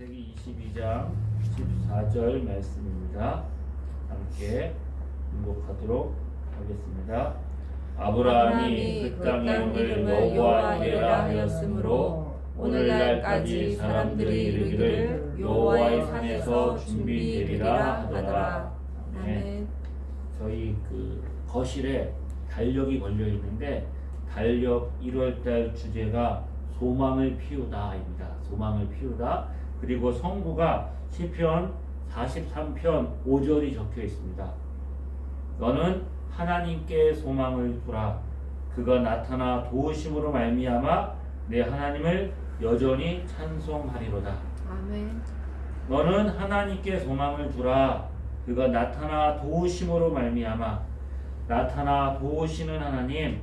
창세기 22장 14절 말씀입니다. 함께 인복하도록 하겠습니다. 아브라함이 그땅 이름을 여호와 이레라 하였으므로 오늘날까지 사람들이 이르기를 여호와의 산에서 준비되리라 하더라. 아멘. 저희 그 거실에 달력이 걸려 있는데 달력 1월달 주제가 소망을 피우다입니다. 소망을 피우다. 그리고 성구가 시편 43편 5절이 적혀 있습니다. 너는 하나님께 소망을 두라. 그가 나타나 도우심으로 말미암아 내 하나님을 여전히 찬송하리로다. 아멘. 너는 하나님께 소망을 두라. 그가 나타나 도우심으로 말미암아 나타나 도우시는 하나님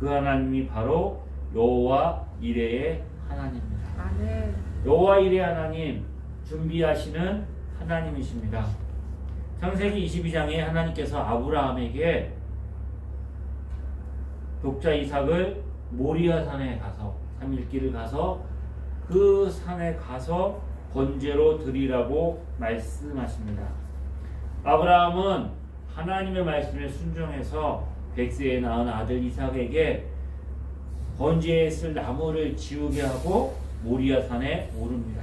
그 하나님이 바로 여호와 이레의 하나님입니다. 아멘. 여호와 이레 하나님 준비하시는 하나님이십니다. 창세기 22장에 하나님께서 아브라함에게 독자 이삭을 모리아 산에 가서 3일길을 가서 그 산에 가서 번제로 드리라고 말씀하십니다. 아브라함은 하나님의 말씀에 순종해서 백세에 낳은 아들 이삭에게 번제에 쓸 나무를 지우게 하고 모리아 산에 오릅니다.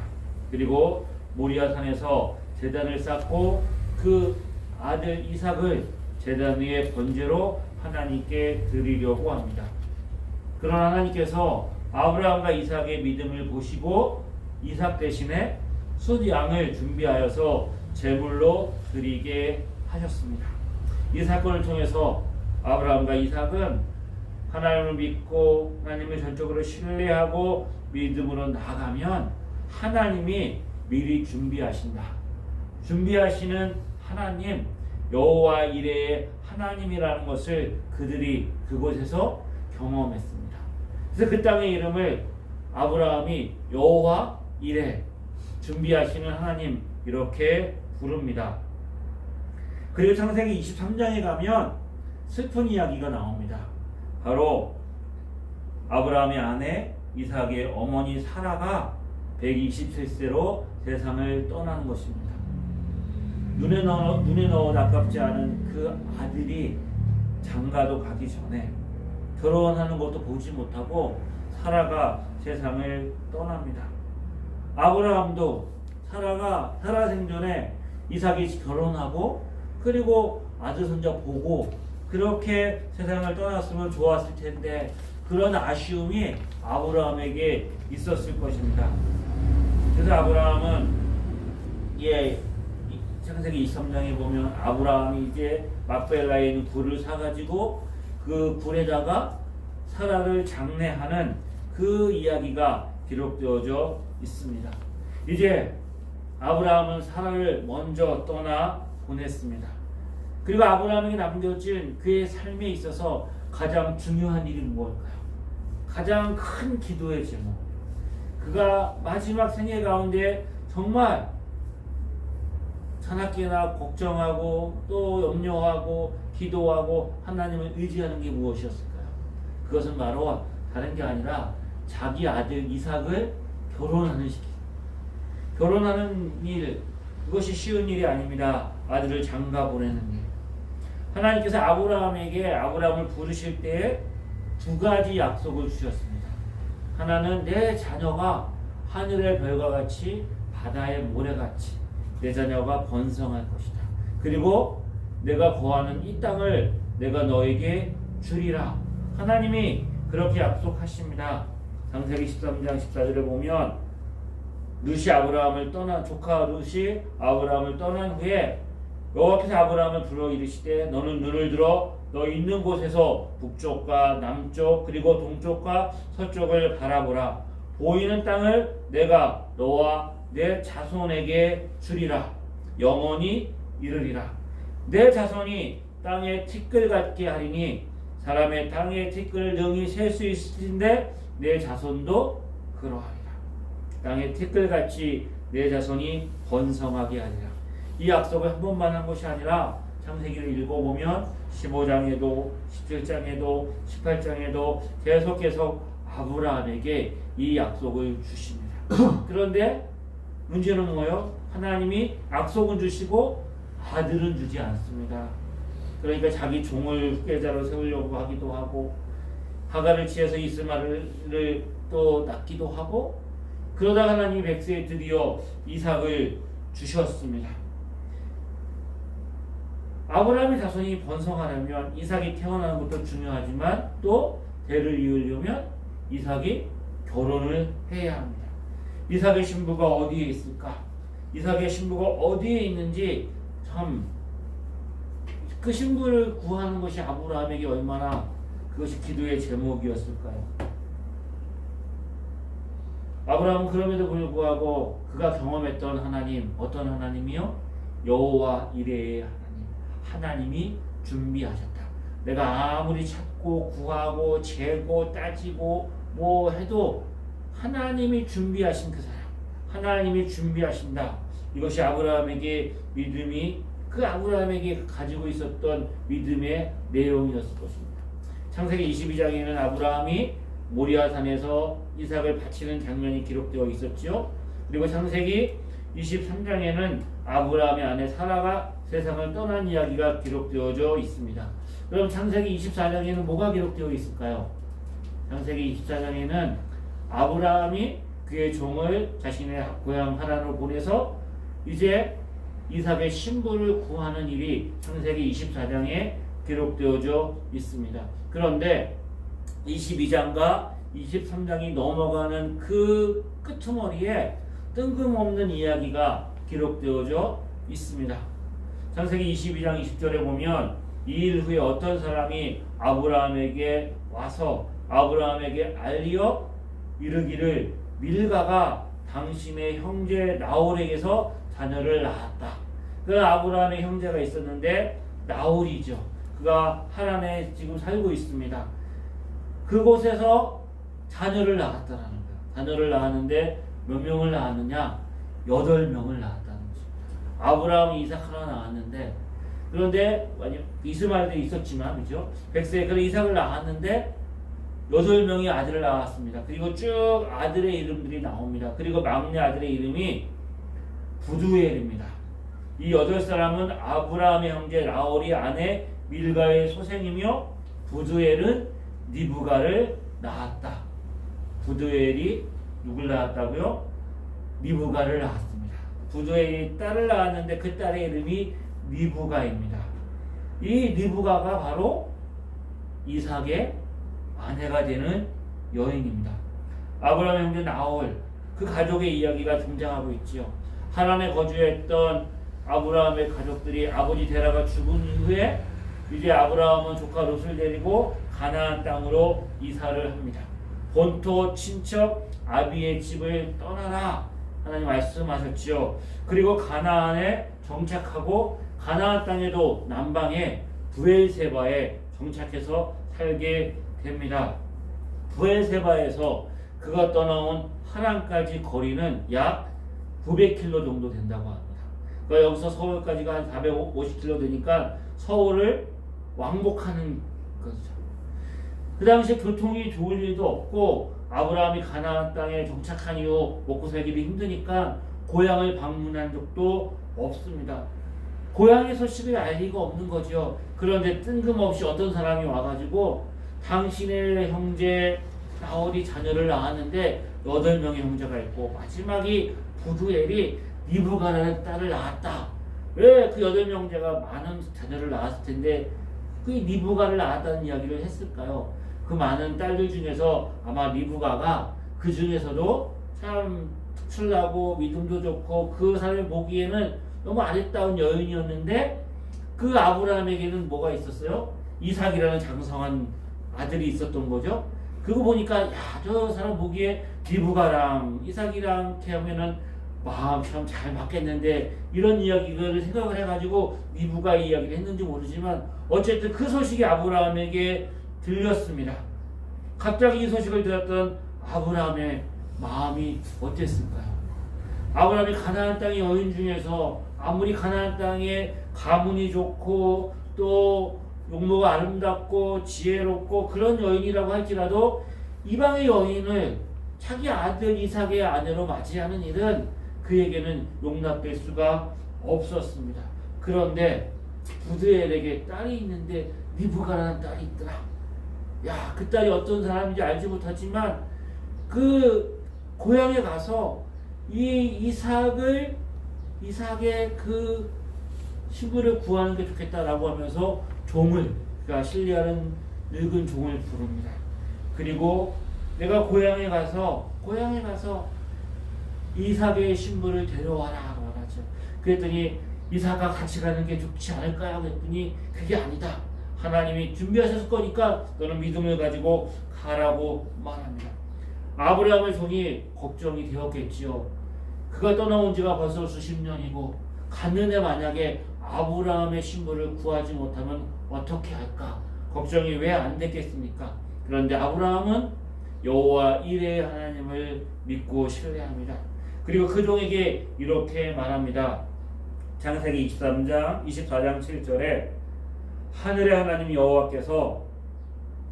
그리고 모리아 산에서 제단을 쌓고 그 아들 이삭을 제단 위에 번제로 하나님께 드리려고 합니다. 그러나 하나님께서 아브라함과 이삭의 믿음을 보시고 이삭 대신에 숫양을 준비하여서 제물로 드리게 하셨습니다. 이 사건을 통해서 아브라함과 이삭은 하나님을 믿고 하나님을 전적으로 신뢰하고 믿음으로 나가면 하나님이 미리 준비하신다. 준비하시는 하나님 여호와 이레의 하나님이라는 것을 그들이 그곳에서 경험했습니다. 그래서 그 땅의 이름을 아브라함이 여호와 이레 준비하시는 하나님 이렇게 부릅니다. 그리고 창세기 23장에 가면 슬픈 이야기가 나옵니다. 바로 아브라함의 아내 이삭의 어머니 사라가 127세로 세상을 떠나는 것입니다. 눈에 넣어 눈에 넣어 아깝지 않은 그 아들이 장가도 가기 전에 결혼하는 것도 보지 못하고 사라가 세상을 떠납니다. 아브라함도 사라가 살아 생전에 이삭이 결혼하고 그리고 아들 손자 보고 그렇게 세상을 떠났으면 좋았을 텐데 그런 아쉬움이 아브라함에게 있었을 것입니다. 그래서 아브라함은 예 창세기 23장에 보면 아브라함이 이제 막벨라에 있는 굴을 사가지고 그 굴에다가 사라를 장례하는 그 이야기가 기록되어져 있습니다. 이제 아브라함은 사라를 먼저 떠나 보냈습니다. 그리고 아브라함에게 남겨진 그의 삶에 있어서 가장 중요한 일이 무엇일까요? 가장 큰 기도의 제목. 그가 마지막 생애 가운데 정말 자나깨나 걱정하고 또 염려하고 기도하고 하나님을 의지하는 게 무엇이었을까요? 그것은 바로 다른 게 아니라 자기 아들 이삭을 결혼하는 시기. 결혼하는 일, 그것이 쉬운 일이 아닙니다. 아들을 장가 보내는 일. 하나님께서 아브라함에게 아브라함을 부르실 때에 두 가지 약속을 주셨습니다. 하나는 내 자녀가 하늘의 별과 같이 바다의 모래같이 내 자녀가 번성할 것이다. 그리고 내가 거하는 이 땅을 내가 너에게 주리라. 하나님이 그렇게 약속하십니다. 창세기 13장 14절에 보면 루시 아브라함을 떠난 조카 루시 아브라함을 떠난 후에 여호와께서 아브라함을 불러 이르시되 너는 눈을 들어 너 있는 곳에서 북쪽과 남쪽 그리고 동쪽과 서쪽을 바라보라. 보이는 땅을 내가 너와 내 자손에게 주리라. 영원히 이르리라. 내 자손이 땅의 티끌 같게 하리니 사람의 땅의 티끌을 능히 셀수 있으신데 내 자손도 그러하리라. 땅의 티끌 같이 내 자손이 번성하게 하리라 이 약속을 한 번만 한 것이 아니라 창세기를 읽어보면 15장에도 17장에도 18장에도 계속 계속 아브라함에게 이 약속을 주십니다. 그런데 문제는 뭐예요? 하나님이 약속은 주시고 아들은 주지 않습니다. 그러니까 자기 종을 후계자로 세우려고 하기도 하고 하가를 취해서 이스마엘을 또 낳기도 하고 그러다 하나님이 백세에 드디어 이삭을 주셨습니다. 아브라함의 자손이 번성하려면 이삭이 태어나는 것도 중요하지만 또 대를 이으려면 이삭이 결혼을 해야 합니다. 이삭의 신부가 어디에 있을까? 이삭의 신부가 어디에 있는지 참 그 신부를 구하는 것이 아브라함에게 얼마나 그것이 기도의 제목이었을까요? 아브라함은 그럼에도 불구하고 그가 경험했던 하나님 어떤 하나님이요? 여호와 이레의 하나님 하나님이 준비하셨다. 내가 아무리 찾고 구하고 재고 따지고 뭐 해도 하나님이 준비하신 그 사람 하나님이 준비하신다. 이것이 아브라함에게 믿음이 그 아브라함에게 가지고 있었던 믿음의 내용이었을 것입니다. 창세기 22장에는 아브라함이 모리아산에서 이삭을 바치는 장면이 기록되어 있었죠. 그리고 창세기 23장에는 아브라함의 아내 사라가 세상을 떠난 이야기가 기록되어져 있습니다. 그럼 창세기 24장에는 뭐가 기록되어 있을까요? 창세기 24장에는 아브라함이 그의 종을 자신의 고향 하란으로 보내서 이제 이삭의 신부를 구하는 일이 창세기 24장에 기록되어져 있습니다. 그런데 22장과 23장이 넘어가는 그 끄트머리에 뜬금없는 이야기가 기록되어져 있습니다. 창세기 22장 20절에 보면 이 일 후에 어떤 사람이 아브라함에게 와서 아브라함에게 알리어 이르기를 밀가가 당신의 형제 나홀에게서 자녀를 낳았다. 그 아브라함의 형제가 있었는데 나홀이죠. 그가 하란에 지금 살고 있습니다. 그곳에서 자녀를 낳았다라는 거예요. 자녀를 낳았는데 몇 명을 낳았느냐? 여덟 명을 낳았다는 거죠. 아브라함이 이삭 하나 낳았는데 그런데 만약 이스마엘도 있었지만 그죠? 백세 그런 이삭을 낳았는데 여덟 명의 아들을 낳았습니다. 그리고 쭉 아들의 이름들이 나옵니다. 그리고 막내 아들의 이름이 부두엘입니다. 이 여덟 사람은 아브라함의 형제 라올이 아내 밀가의 소생이며 부두엘은 니부가를 낳았다. 부두엘이 누굴 낳았다고요? 니부가를 낳았습니다. 부두엘이 딸을 낳았는데 그 딸의 이름이 니부가입니다. 이 니부가가 바로 이삭의 아내가 되는 여인입니다. 아브라함의 형제 나홀 그 가족의 이야기가 등장하고 있지요. 하란에 거주했던 아브라함의 가족들이 아버지 데라가 죽은 이후에 이제 아브라함은 조카 롯을 데리고 가나안 땅으로 이사를 합니다. 본토 친척 아비의 집을 떠나라 하나님 말씀하셨지요. 그리고 가나안에 정착하고 가나안 땅에도 남방에 부엘세바에 정착해서 살게 됩니다. 부엘세바에서 그가 떠나온 하란까지 거리는 약 900km 정도 된다고 합니다. 그러니까 여기서 서울까지가 한 450km 되니까 서울을 왕복하는 거죠. 그 당시에 교통이 좋을 일도 없고 아브라함이 가나안 땅에 정착한 이후 먹고 살기도 힘드니까 고향을 방문한 적도 없습니다. 고향의 소식을 알 리가 없는 거죠. 그런데 뜬금없이 어떤 사람이 와가지고 당신의 형제 나홀이 자녀를 낳았는데 여덟 명의 형제가 있고 마지막이 부두엘이 니부가라는 딸을 낳았다. 왜 그 여덟 명 형제가 많은 자녀를 낳았을 텐데 그 니부가를 낳았다는 이야기를 했을까요? 그 많은 딸들 중에서 아마 니부가가 그 중에서도 참 특출나고 믿음도 좋고 그 사람이 보기에는 너무 아름다운 여인이었는데 그 아브라함에게는 뭐가 있었어요? 이삭이라는 장성한 아들이 있었던 거죠. 그거 보니까 야 저 사람 보기에 리브가랑 이삭이랑 이렇게 하면은 마음 참 잘 맞겠는데 이런 이야기를 생각을 해가지고 리브가 이야기를 했는지 모르지만 어쨌든 그 소식이 아브라함에게 들렸습니다. 갑자기 이 소식을 들었던 아브라함의 마음이 어땠을까요? 아브라함이 가나안 땅의 여인 중에서 아무리 가나안 땅에 가문이 좋고 또 용모가 아름답고 지혜롭고 그런 여인이라고 할지라도 이방의 여인을 자기 아들 이삭의 아내로 맞이하는 일은 그에게는 용납될 수가 없었습니다. 그런데 부드엘에게 딸이 있는데 리브가라는 딸이 있더라. 야, 그 딸이 어떤 사람인지 알지 못하지만 그 고향에 가서 이 이삭을 이삭의 그 신부를 구하는 게 좋겠다라고 하면서 종을 그러니까 실리아는 늙은 종을 부릅니다. 그리고 내가 고향에 가서 고향에 가서 이삭의 신부를 데려와라라고 하죠. 그랬더니 이삭과 같이 가는 게 좋지 않을까요? 그랬더니 그게 아니다. 하나님이 준비하셨을 거니까 너는 믿음을 가지고 가라고 말합니다. 아브라함의 종이 걱정이 되었겠지요. 그가 떠나온 지가 벌써 수십 년이고 갔는데 만약에 아브라함의 신부를 구하지 못하면 어떻게 할까? 걱정이 왜 안 됐겠습니까? 그런데 아브라함은 여호와 이레의 하나님을 믿고 신뢰합니다. 그리고 그 종에게 이렇게 말합니다. 창세기 23장 24장 7절에 하늘의 하나님 여호와께서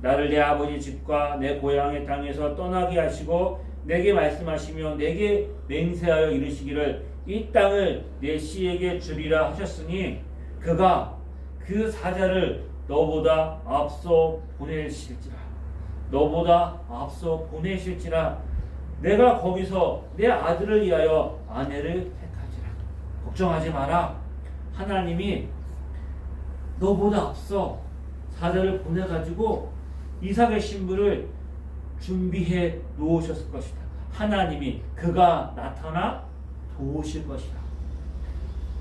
나를 내 아버지 집과 내 고향의 땅에서 떠나게 하시고 내게 말씀하시며 내게 맹세하여 이르시기를 이 땅을 내 씨에게 주리라 하셨으니 그가 그 사자를 너보다 앞서 보내실지라. 너보다 앞서 보내실지라. 내가 거기서 내 아들을 위하여 아내를 택하지라. 걱정하지 마라. 하나님이 너보다 앞서 사자를 보내가지고 이삭의 신부를 준비해 놓으셨을 것이다. 하나님이 그가 나타나 도우실 것이다.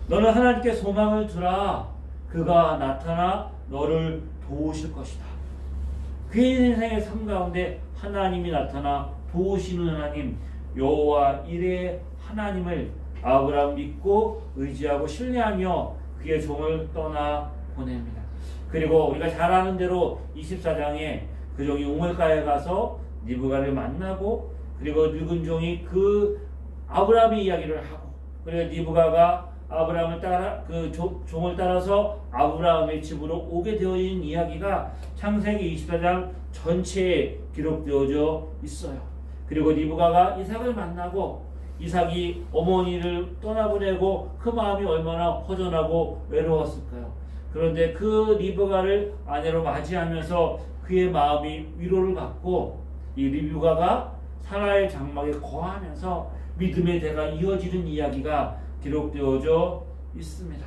너는 하나님께 소망을 두라. 그가 나타나 너를 도우실 것이다. 그의 인생의 삶 가운데 하나님이 나타나 도우시는 하나님 여호와 이레 하나님을 아브라함 믿고 의지하고 신뢰하며 그의 종을 떠나 보냅니다. 그리고 우리가 잘 아는 대로 24장에 그 종이 우물가에 가서 니브가를 만나고 그리고 늙은 종이 그 아브라함의 이야기를 하고 그리고 니브가가 아브라함을 따라 그 조- 종을 따라서 아브라함의 집으로 오게 되어진 이야기가 창세기 24장 전체에 기록되어져 있어요. 그리고 니브가가 이삭을 만나고 이삭이 어머니를 떠나보내고 그 마음이 얼마나 허전하고 외로웠을까요? 그런데 그 리브가를 아내로 맞이하면서 그의 마음이 위로를 받고 이 리브가가 사라의 장막에 거하면서 믿음의 대가 이어지는 이야기가 기록되어져 있습니다.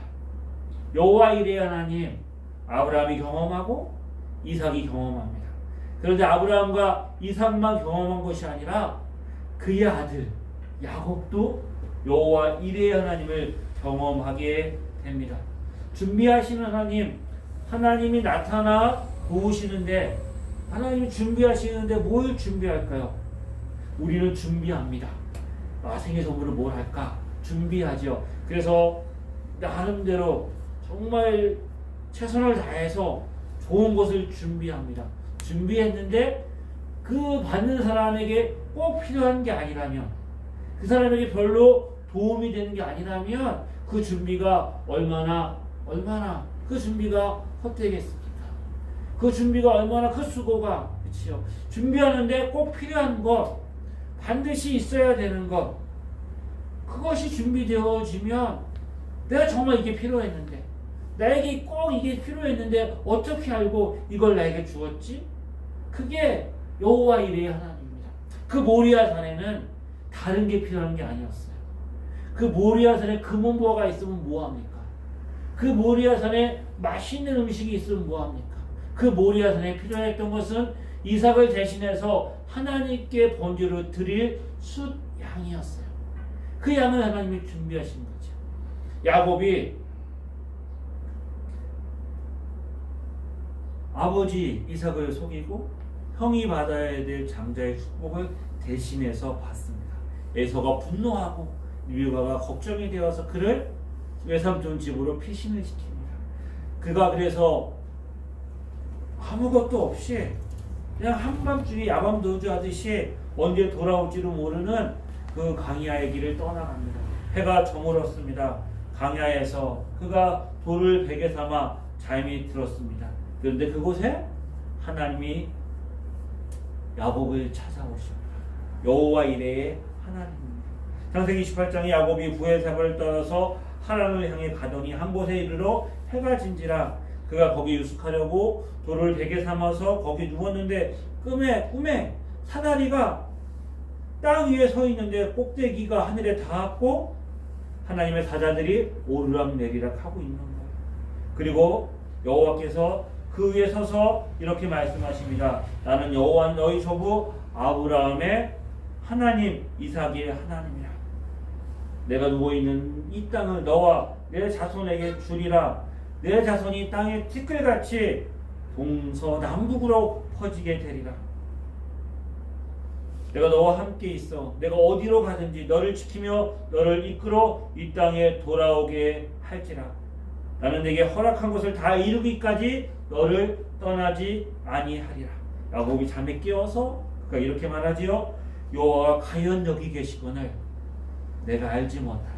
여호와 이레 하나님 아브라함이 경험하고 이삭이 경험합니다. 그런데 아브라함과 이삭만 경험한 것이 아니라 그의 아들 야곱도 여호와 이레 하나님을 경험하게 됩니다. 준비하시는 하나님, 하나님이 나타나 도우시는데 하나님이 준비하시는데 뭘 준비할까요? 우리는 준비합니다. 아, 생애 선물을 뭘 할까? 준비하죠. 그래서 나름대로 정말 최선을 다해서 좋은 것을 준비합니다. 준비했는데 그 받는 사람에게 꼭 필요한 게 아니라면 그 사람에게 별로 도움이 되는 게 아니라면 그 준비가 얼마나 얼마나 그 준비가 헛되겠습니까? 그 준비가 얼마나 그 수고가 그렇죠. 준비하는데 꼭 필요한 것 반드시 있어야 되는 것 그것이 준비되어지면 내가 정말 이게 필요했는데 나에게 꼭 이게 필요했는데 어떻게 알고 이걸 나에게 주었지? 그게 여호와 이레의 하나님입니다. 그 모리아 산에는 다른 게 필요한 게 아니었어요. 그 모리아 산에 금은보화가 있으면 뭐합니까? 그 모리아 산에 맛있는 음식이 있으면 뭐합니까? 그 모리아 산에 필요했던 것은 이삭을 대신해서 하나님께 번제로 드릴 숫 양이었어요. 그 양을 하나님이 준비하신 거죠. 야곱이 아버지 이삭을 속이고 형이 받아야 될 장자의 축복을 대신해서 받습니다. 에서가 분노하고 리브가가 걱정이 되어서 그를 외삼촌 집으로 피신을 시킵니다. 그가 그래서 아무것도 없이 그냥 한밤중에 야밤도주 하듯이 언제 돌아올지도 모르는 그 강야의 길을 떠나갑니다. 해가 저물었습니다. 강야에서 그가 돌을 베개 삼아 잠이 들었습니다. 그런데 그곳에 하나님이 야곱을 찾아오십니다. 여호와 이레의 하나님입니다. 창세기 28장에 야곱이 부에삽을 떠나서 하란을 향해 가더니 한 곳에 이르러 해가 진지라 그가 거기 유숙하려고 돌을 베개 삼아서 거기 누웠는데 꿈에 꿈에 사다리가 땅 위에 서 있는데 꼭대기가 하늘에 닿았고 하나님의 사자들이 오르락 내리락 하고 있는 거예요. 그리고 여호와께서 그 위에 서서 이렇게 말씀하십니다. 나는 여호와 너희 조부 아브라함의 하나님 이삭의 하나님이라. 내가 누워 있는 이 땅을 너와 내 자손에게 주리라. 내 자손이 땅에 티끌같이 동서남북으로 퍼지게 되리라. 내가 너와 함께 있어. 내가 어디로 가든지 너를 지키며 너를 이끌어 이 땅에 돌아오게 할지라. 나는 내게 허락한 것을 다 이루기까지 너를 떠나지 아니하리라. 야곱이 잠에 깨어서 그가 이렇게 말하지요. 여호와가 과연 여기 계시거늘 내가 알지 못하였다.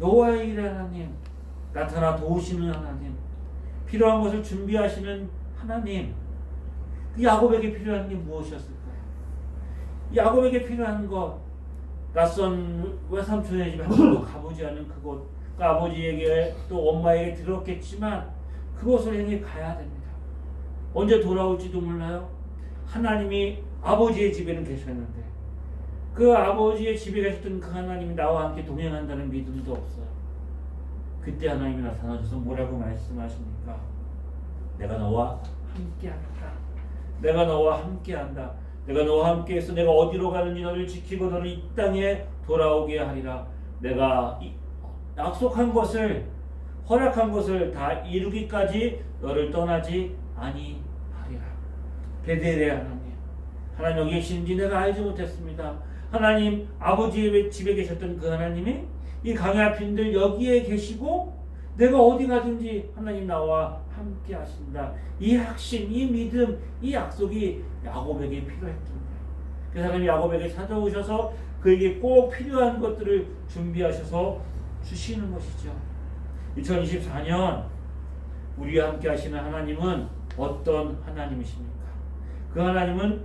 여호와의 일 하나님 나타나 도우시는 하나님 필요한 것을 준비하시는 하나님 그 야곱에게 필요한 게 무엇이었을까요? 야곱에게 필요한 것 낯선 외삼촌의 집에 한 번도 가보지 않은 그곳 그 아버지에게 또 엄마에게 들었겠지만 그곳을 향해 가야 됩니다. 언제 돌아올지도 몰라요. 하나님이 아버지의 집에는 계셨는데 그 아버지의 집에 계셨던 그 하나님이 나와 함께 동행한다는 믿음도 없어요. 그때 하나님이 나타나셔서 뭐라고 말씀하십니까? 내가 너와 함께하겠다. 내가 너와 함께한다. 내가 너와 함께해서 내가 어디로 가는지 너를 지키고 너를 이 땅에 돌아오게 하리라. 내가 이- 약속한 것을 허락한 것을 다 이루기까지 너를 떠나지 아니하리라. 베델의 하나님, 하나님 여기 계신지 내가 알지 못했습니다. 하나님 아버지의 집에 계셨던 그 하나님이 이 강야 빈들 여기에 계시고 내가 어디 가든지 하나님 나와 함께 하신다. 이 확신, 이 믿음, 이 약속이 야곱에게 필요했던. 그래서 하나님 야곱에게 찾아오셔서 그에게 꼭 필요한 것들을 준비하셔서 주시는 것이죠. 2024년 우리와 함께 하시는 하나님은 어떤 하나님이십니까? 그 하나님은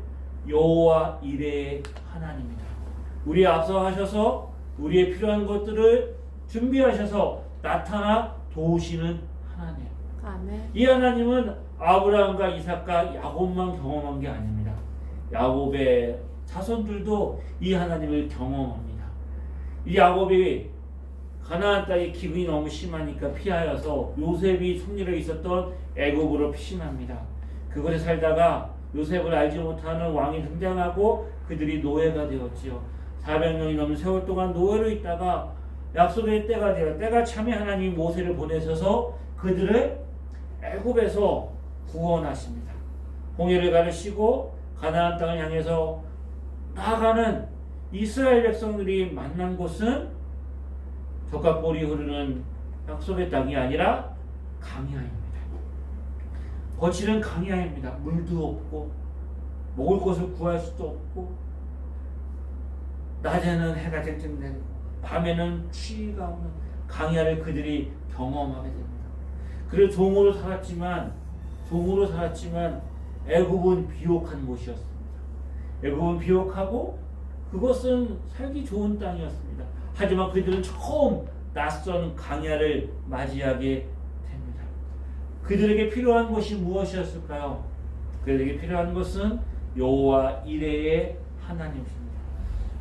여호와 이레의 하나님이다. 우리 앞서 하셔서 우리의 필요한 것들을 준비하셔서 나타나 도우시는 하나님. 아멘. 이 하나님은 아브라함과 이삭과 야곱만 경험한 게 아닙니다. 야곱의 자손들도 이 하나님을 경험합니다. 이 야곱이 가나안 땅의 기근이 너무 심하니까 피하여서 요셉이 손님에 있었던 애굽으로 피신합니다. 그곳에 살다가 요셉을 알지 못하는 왕이 등장하고 그들이 노예가 되었지요. 400년이 넘는 세월 동안 노예로 있다가 약속의 때가 되어 때가 참에 하나님이 모세를 보내셔서 그들을 애굽에서 구원하십니다. 홍해를 가르시고 가나안 땅을 향해서 나아가는 이스라엘 백성들이 만난 곳은 꿀이 흐르는 약속의 땅이 아니라 강야입니다. 거칠은 강야입니다. 물도 없고 먹을 것을 구할 수도 없고 낮에는 해가 쨍쨍대고 밤에는 추위가 오는 강야를 그들이 경험하게 됩니다. 그래서 종으로 살았지만 종으로 살았지만 애굽은 비옥한 곳이었습니다. 애굽은 비옥하고 그것은 살기 좋은 땅이었습니다. 하지만 그들은 처음 낯선 강야를 맞이하게 됩니다. 그들에게 필요한 것이 무엇이었을까요? 그들에게 필요한 것은 여호와 이레의 하나님이십니다.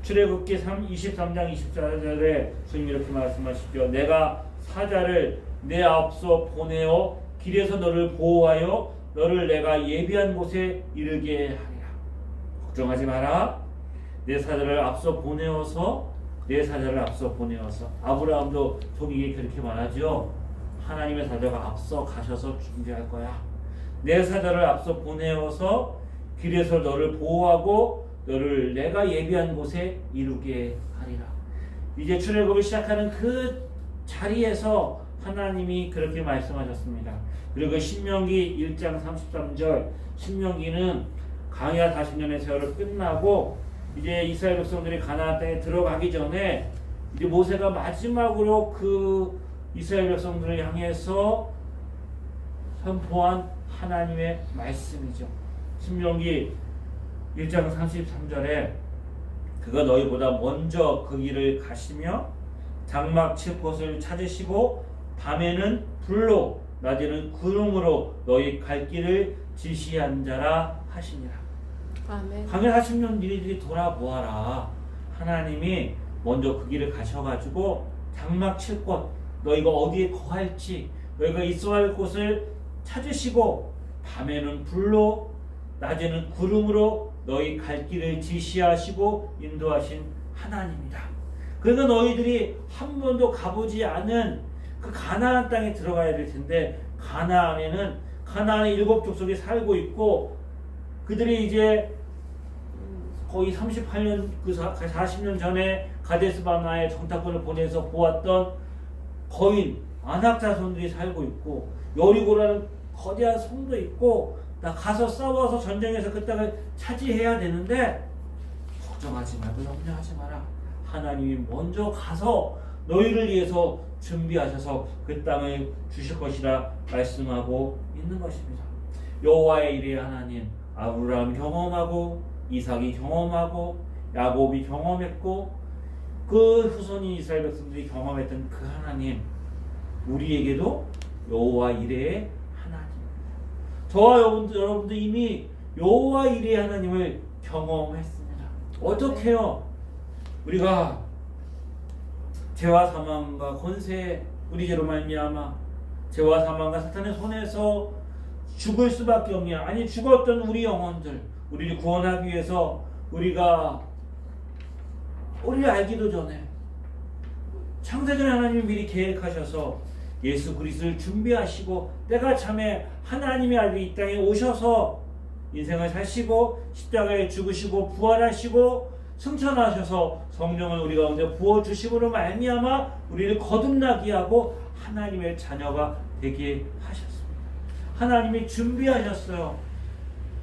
출애굽기 3, 23장 24절에 주님 이렇게 말씀하시죠. 내가 사자를 내 앞서 보내어 길에서 너를 보호하여 너를 내가 예비한 곳에 이르게 하리라. 걱정하지 마라. 내 사자를 앞서 보내어서 내 사자를 앞서 보내어서 아브라함도 종에게 그렇게 말하죠. 하나님의 사자가 앞서 가셔서 준비할 거야. 내 사자를 앞서 보내어서 길에서 너를 보호하고 너를 내가 예비한 곳에 이루게 하리라. 이제 출애굽을 시작하는 그 자리에서 하나님이 그렇게 말씀하셨습니다. 그리고 신명기 1장 33절 신명기는 강야 40년의 세월을 끝나고 이제 이스라엘 백성들이 가나안 땅에 들어가기 전에 이제 모세가 마지막으로 그 이스라엘 백성들을 향해서 선포한 하나님의 말씀이죠. 신명기 1장 33절에 그가 너희보다 먼저 그 길을 가시며 장막 칠 곳을 찾으시고 밤에는 불로 낮에는 구름으로 너희 갈 길을 지시한 자라 하시니라. 아멘. 강연 40년 니네들이 돌아보아라. 하나님이 먼저 그 길을 가셔가지고 장막 칠 곳, 너희가 어디에 거할지, 너희가 있어야 할 곳을 찾으시고 밤에는 불로, 낮에는 구름으로 너희 갈 길을 지시하시고 인도하신 하나님이다. 그러니까 너희들이 한 번도 가보지 않은 그 가나안 땅에 들어가야 될 텐데 가나안에는 가나안의 일곱 족속이 살고 있고 그들이 이제 거의 38년 그 40년 전에 가데스 바나에 정탐꾼을 보내서 보았던 거인 아낙 자손들이 살고 있고 여리고라는 거대한 성도 있고 나 가서 싸워서 전쟁에서 그 땅을 차지해야 되는데 걱정하지 말고 염려하지 마라. 하나님이 먼저 가서 너희를 위해서 준비하셔서 그 땅을 주실 것이라 말씀하고 있는 것입니다. 여호와의 일의 하나님 아브라함 경험하고 이삭이 경험하고 야곱이 경험했고 그 후손인 이스라엘 백성들이 경험했던 그 하나님 우리에게도 여호와 이레의 하나님 저와 여러분들, 여러분들 이미 여호와 이레의 하나님을 경험했습니다. 어떻게요? 우리가 죄와 사망과 권세 우리 죄로 말미암아 죄와 사망과 사탄의 손에서 죽을 수밖에 없냐? 아니 죽었던 우리 영혼들 우리를 구원하기 위해서 우리가 우리를 알기도 전에 창세전 하나님이 미리 계획하셔서 예수 그리스도를 준비하시고 때가 참에 하나님의 아들이 이 땅에 오셔서 인생을 사시고 십자가에 죽으시고 부활하시고 승천하셔서 성령을 우리 가운데 부어 주심으로 말미암아 우리를 거듭나게 하고 하나님의 자녀가 되게 하셨습니다. 하나님이 준비하셨어요.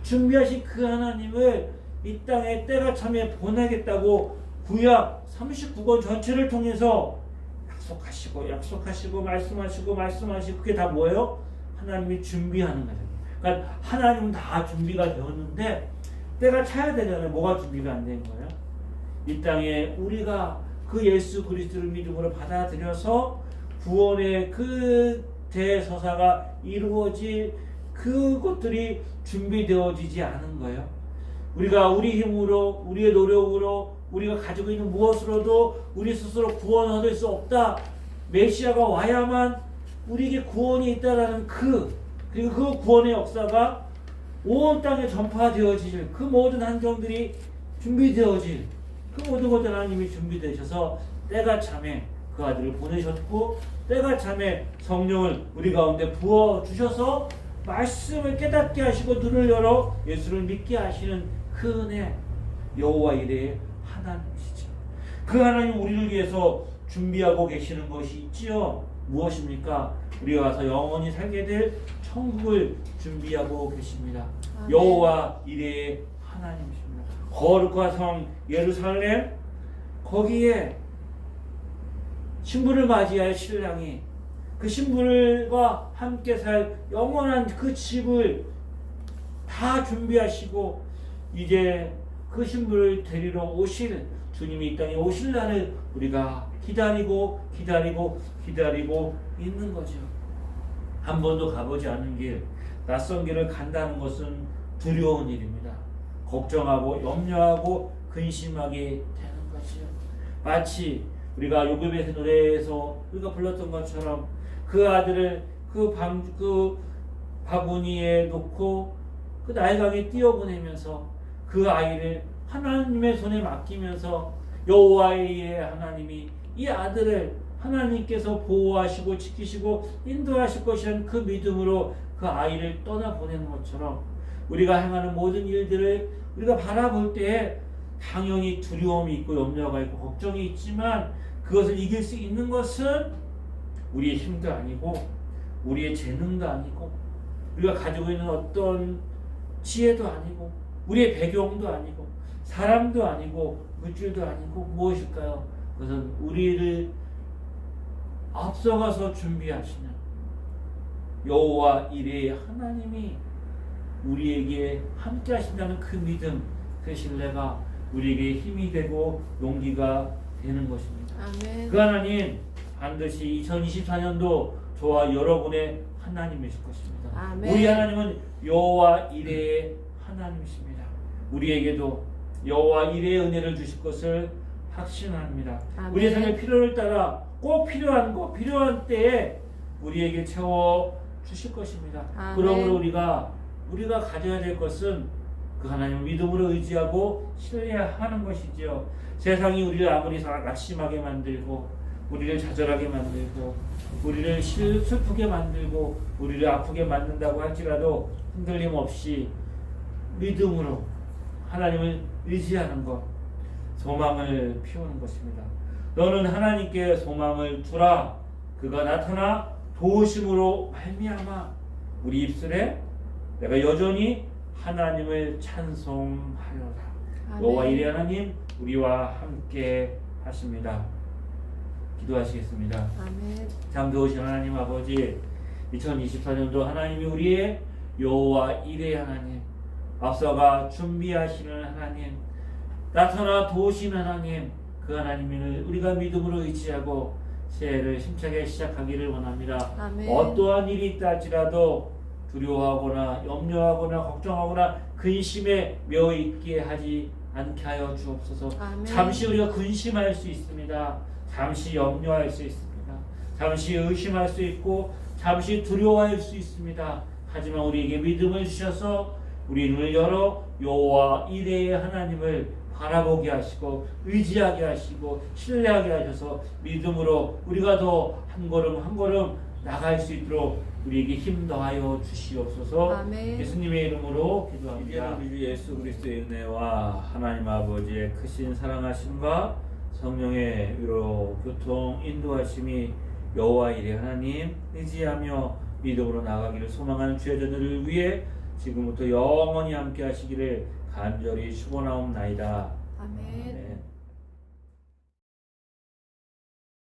준비하신 그 하나님을 이 땅에 때가 참에 보내겠다고 구약 39권 전체를 통해서 약속하시고 약속하시고 말씀하시고 말씀하시고 그게 다 뭐예요? 하나님이 준비하는 거예요. 그러니까 하나님은 다 준비가 되었는데 때가 차야 되잖아요. 뭐가 준비가 안 된 거예요? 이 땅에 우리가 그 예수 그리스도를 믿음으로 받아들여서 구원의 그 대서사가 이루어질 그것들이 준비되어지지 않은 거예요. 우리가 우리 힘으로 우리의 노력으로 우리가 가지고 있는 무엇으로도 우리 스스로 구원 얻을 수 없다. 메시아가 와야만 우리에게 구원이 있다라는 그 그리고 그 구원의 역사가 온 땅에 전파되어질 그 모든 한정들이 준비되어질 그 모든 것들 하나님이 준비되셔서 때가 참에 그 아들을 보내셨고 때가 참에 성령을 우리 가운데 부어 주셔서 말씀을 깨닫게 하시고 눈을 열어 예수를 믿게 하시는 그 은혜 여호와 이레의 하나님이시죠. 그 하나님 우리를 위해서 준비하고 계시는 것이 있지요. 무엇입니까? 우리가 가서 영원히 살게 될 천국을 준비하고 계십니다. 아멘. 여호와 이레의 하나님이십니다. 거룩한 성 예루살렘 거기에 신부를 맞이할 신랑이 그 신부들과 함께 살 영원한 그 집을 다 준비하시고 이제 그 신부를 데리러 오실 주님이 이 땅에 오실 날을 우리가 기다리고 기다리고 기다리고 있는 거죠. 한 번도 가보지 않은 길, 낯선 길을 간다는 것은 두려운 일입니다. 걱정하고 염려하고 근심하게 되는 거지요. 마치 우리가 요금의 노래에서 우리가 불렀던 것처럼 그 아들을 그 방, 그 바구니에 놓고 그 나일강에 띄어보내면서 그 아이를 하나님의 손에 맡기면서 여호와의 하나님이 이 아들을 하나님께서 보호하시고 지키시고 인도하실 것이라는 그 믿음으로 그 아이를 떠나 보내는 것처럼 우리가 행하는 모든 일들을 우리가 바라볼 때에 당연히 두려움이 있고 염려가 있고 걱정이 있지만 그것을 이길 수 있는 것은 우리의 힘도 아니고 우리의 재능도 아니고 우리가 가지고 있는 어떤 지혜도 아니고 우리의 배경도 아니고 사람도 아니고 물질도 아니고 무엇일까요? 그것은 우리를 앞서가서 준비하시는 여호와 이레의 하나님이 우리에게 함께 하신다는 그 믿음, 그 신뢰가 우리에게 힘이 되고 용기가 되는 것입니다. 아멘. 그 하나님 반드시 2024년도 저와 여러분의 하나님이실 것입니다. 아멘. 우리 하나님은 여호와 이레의 하나님이십니다. 우리에게도 여호와 이레의 은혜를 주실 것을 확신합니다. 아멘. 우리의 삶의 필요를 따라 꼭 필요한 거 필요한 때에 우리에게 채워 주실 것입니다. 아멘. 그러므로 우리가 우리가 가져야 될 것은 그 하나님을 믿음으로 의지하고 신뢰하는 것이지요. 세상이 우리를 아무리 사- 낙심하게 만들고 우리를 좌절하게 만들고 우리를 슬- 슬프게 만들고 우리를 아프게 만든다고 할지라도 흔들림 없이 믿음으로 하나님을 의지하는 것 소망을 피우는 것입니다. 너는 하나님께 소망을 두라 그가 나타나 도우심으로 말미암아 우리 입술에 내가 여전히 하나님을 찬송하여라. 아멘. 여호와 이레 하나님 우리와 함께 하십니다. 기도하시겠습니다. 아멘. 참 좋으신 하나님 아버지 2024년도 하나님이 우리의 여호와 이레 하나님 앞서가 준비하시는 하나님 나타나 도우시는 하나님 그 하나님을 우리가 믿음으로 의지하고 새해를 힘차게 시작하기를 원합니다. 아멘. 어떠한 일이 있다 할지라도 두려워하거나 염려하거나 걱정하거나 근심에 매어 있게 하지 않게 하여 주옵소서. 아멘. 잠시 우리가 근심할 수 있습니다. 잠시 염려할 수 있습니다. 잠시 의심할 수 있고 잠시 두려워할 수 있습니다. 하지만 우리에게 믿음을 주셔서 우리 눈을 열어 여호와 이레의 하나님을 바라보게 하시고 의지하게 하시고 신뢰하게 하셔서 믿음으로 우리가 더 한 걸음 한 걸음 나갈 수 있도록 우리에게 힘 더하여 주시옵소서. 아멘. 예수님의 이름으로 기도합니다. 우리 예수 그리스도의 은혜와 하나님 아버지의 크신 사랑하심과 성령의 위로 교통 인도하심이 여호와 이레 하나님 의지하며 믿음으로 나가기를 소망하는 죄전들을 위해 지금부터 영원히 함께 하시기를 간절히 축원하옵나이다. 아멘. 아멘.